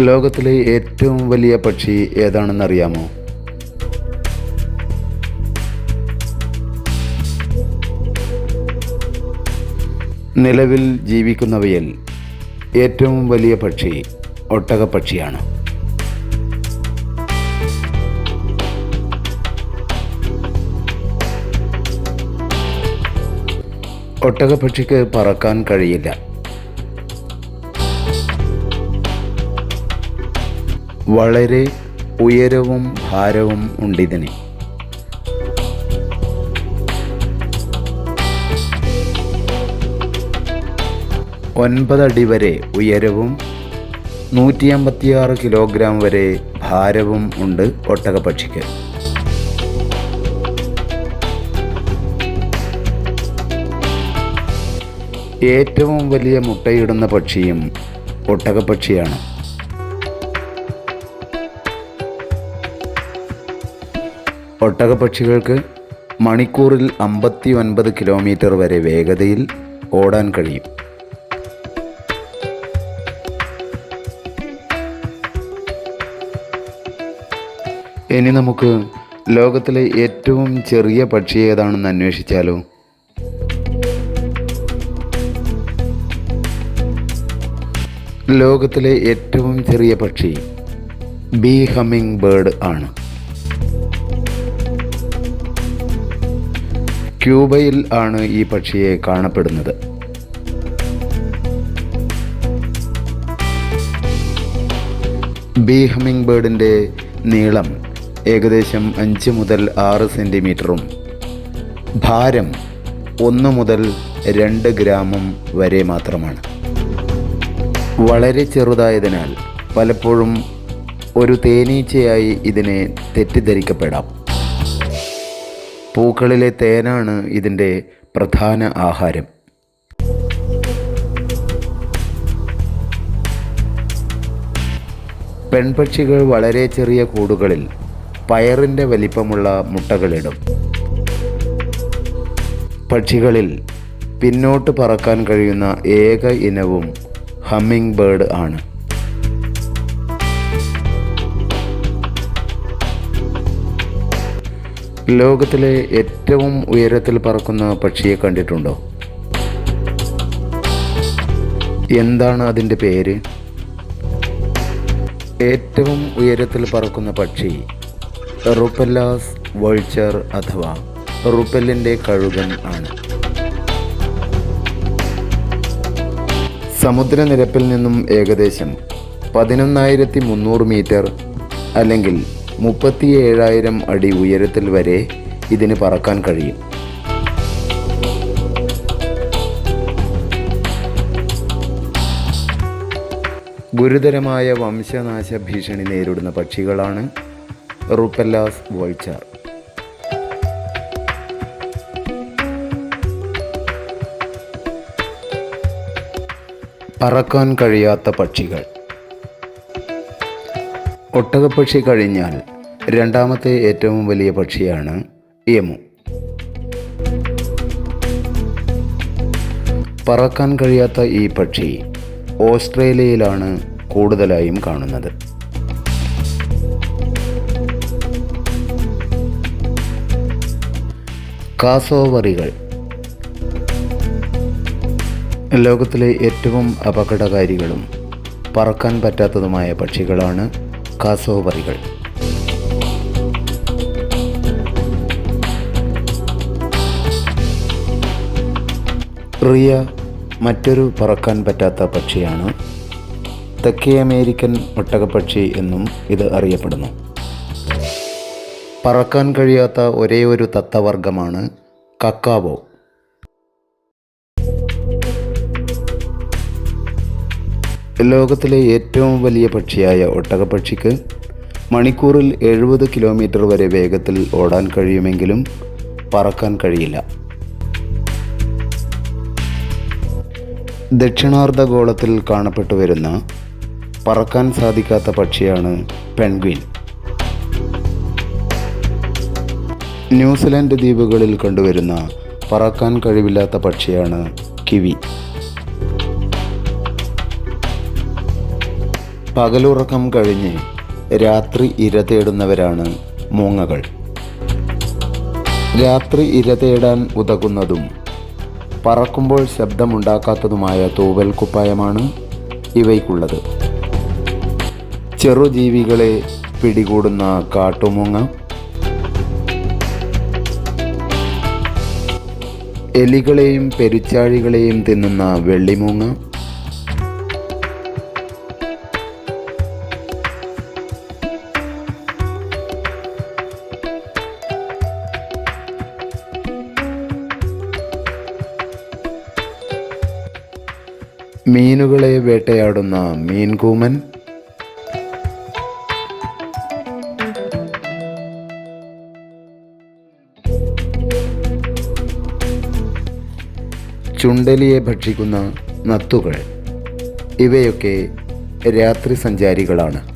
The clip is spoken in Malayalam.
ലോകത്തിലെ ഏറ്റവും വലിയ പക്ഷി ഏതാണെന്നറിയാമോ നിലവിൽ ജീവിക്കുന്നവയിൽ ഏറ്റവും വലിയ പക്ഷി ഒട്ടകപ്പക്ഷിയാണ്. ഒട്ടകപ്പക്ഷിക്ക് പറക്കാൻ കഴിയില്ല. വളരെ ഉയരവും ഭാരവും ഉണ്ടിതിന്. ഒൻപതടി വരെ ഉയരവും നൂറ്റി അമ്പത്തിയാറ് കിലോഗ്രാം വരെ ഭാരവും ഉണ്ട് ഒട്ടകപക്ഷിക്ക് ഏറ്റവും വലിയ മുട്ടയിടുന്ന പക്ഷിയും ഒട്ടകപ്പക്ഷിയാണ്. ഒട്ടകപ്പക്ഷികൾക്ക് മണിക്കൂറിൽ അമ്പത്തി ഒൻപത് കിലോമീറ്റർ വരെ വേഗതയിൽ ഓടാൻ കഴിയും. ഇനി നമുക്ക് ലോകത്തിലെ ഏറ്റവും ചെറിയ പക്ഷി ഏതാണെന്ന് അന്വേഷിച്ചാലോ? ലോകത്തിലെ ഏറ്റവും ചെറിയ പക്ഷി ബി ഹമ്മിങ് ബേർഡ് ആണ്. ക്യൂബയിൽ ആണ് ഈ പക്ഷിയെ കാണപ്പെടുന്നത്. ബി ഹമ്മിങ് ബേർഡിന്റെ നീളം ഏകദേശം അഞ്ച് മുതൽ ആറ് സെന്റിമീറ്ററും ഭാരം ഒന്ന് മുതൽ രണ്ട് ഗ്രാമം വരെ മാത്രമാണ്. വളരെ ചെറുതായതിനാൽ പലപ്പോഴും ഒരു തേനീച്ചയായി ഇതിനെ തെറ്റിദ്ധരിക്കപ്പെടാം. പൂക്കളിലെ തേനാണ് ഇതിന്റെ പ്രധാന ആഹാരം. പെൺപക്ഷികൾ വളരെ ചെറിയ കൂടുകളിൽ പയറിന്റെ വലിപ്പമുള്ള മുട്ടകളിടും. പക്ഷികളിൽ പിന്നോട്ട് പറക്കാൻ കഴിയുന്ന ഏക ഇനവും ഹമ്മിങ് ബേർഡ് ആണ്. ലോകത്തിലെ ഏറ്റവും ഉയരത്തിൽ പറക്കുന്ന പക്ഷിയെ കണ്ടിട്ടുണ്ടോ? എന്താണ് അതിന്റെ പേര്? ഏറ്റവും ഉയരത്തിൽ പറക്കുന്ന പക്ഷി റുപ്പല്ലാസ് വൾച്ചർ അഥവാ റുപ്പല്ലിന്റെ കഴുകൻ ആണ്. സമുദ്രനിരപ്പിൽ നിന്നും ഏകദേശം പതിനൊന്നായിരത്തി മുന്നൂറ് മീറ്റർ അല്ലെങ്കിൽ മുപ്പത്തി ഏഴായിരം അടി ഉയരത്തിൽ വരെ ഇതിന് പറക്കാൻ കഴിയും. ഗുരുതരമായ വംശനാശ ഭീഷണി നേരിടുന്ന പക്ഷികളാണ് റുപ്പല്ലാസ് വോൾച്ചാർ. പറക്കാൻ കഴിയാത്ത പക്ഷികൾ. ഒട്ടകപ്പക്ഷി കഴിഞ്ഞാൽ രണ്ടാമത്തെ ഏറ്റവും വലിയ പക്ഷിയാണ് യമു പറക്കാൻ കഴിയാത്ത ഈ പക്ഷി ഓസ്ട്രേലിയയിലാണ് കൂടുതലായും കാണുന്നത്. കാസോവറികൾ. ലോകത്തിലെ ഏറ്റവും അപകടകാരികളും പറക്കാൻ പറ്റാത്തതുമായ പക്ഷികളാണ് കാസോവറികൾ റിയ മറ്റൊരു പറക്കാൻ പറ്റാത്ത പക്ഷിയാണ്. തെക്കേ അമേരിക്കൻ ഒട്ടകപ്പക്ഷി എന്നും ഇത് അറിയപ്പെടുന്നു. പറക്കാൻ കഴിയാത്ത ഒരേ ഒരു തത്തവർഗമാണ് കക്കാവോ. ലോകത്തിലെ ഏറ്റവും വലിയ പക്ഷിയായ ഒട്ടകപ്പക്ഷിക്ക് മണിക്കൂറിൽ എഴുപത് കിലോമീറ്റർ വരെ വേഗത്തിൽ ഓടാൻ കഴിയുമെങ്കിലും പറക്കാൻ കഴിയില്ല. ദക്ഷിണാർദ്ധഗോളത്തിൽ കാണപ്പെട്ടു വരുന്ന പറക്കാൻ സാധിക്കാത്ത പക്ഷിയാണ് പെൺഗ്വിൻ. ന്യൂസിലാൻഡ് ദ്വീപുകളിൽ കണ്ടുവരുന്ന പറക്കാൻ കഴിവില്ലാത്ത പക്ഷിയാണ് കിവി. പകലുറക്കം കഴിഞ്ഞ് രാത്രി ഇര തേടുന്നവരാണ് മൂങ്ങകൾ. രാത്രി ഇര തേടാൻ ഉതകുന്നതും പറക്കുമ്പോൾ ശബ്ദമുണ്ടാക്കാത്തതുമായ തൂവൽ കുപ്പായമാണ് ഇവയ്ക്കുള്ളത്. ചെറുജീവികളെ പിടികൂടുന്ന കാട്ടുമൂങ്ങ എലികളെയും പെരുച്ചാഴികളെയും തിന്നുന്ന വെള്ളിമൂങ്ങ മീനുകളെ വേട്ടയാടുന്ന മീൻകൂമൻ. ചുണ്ടലിയെ ഭക്ഷിക്കുന്ന നത്തുകൾ. ഇവയൊക്കെ രാത്രി സഞ്ചാരികളാണ്.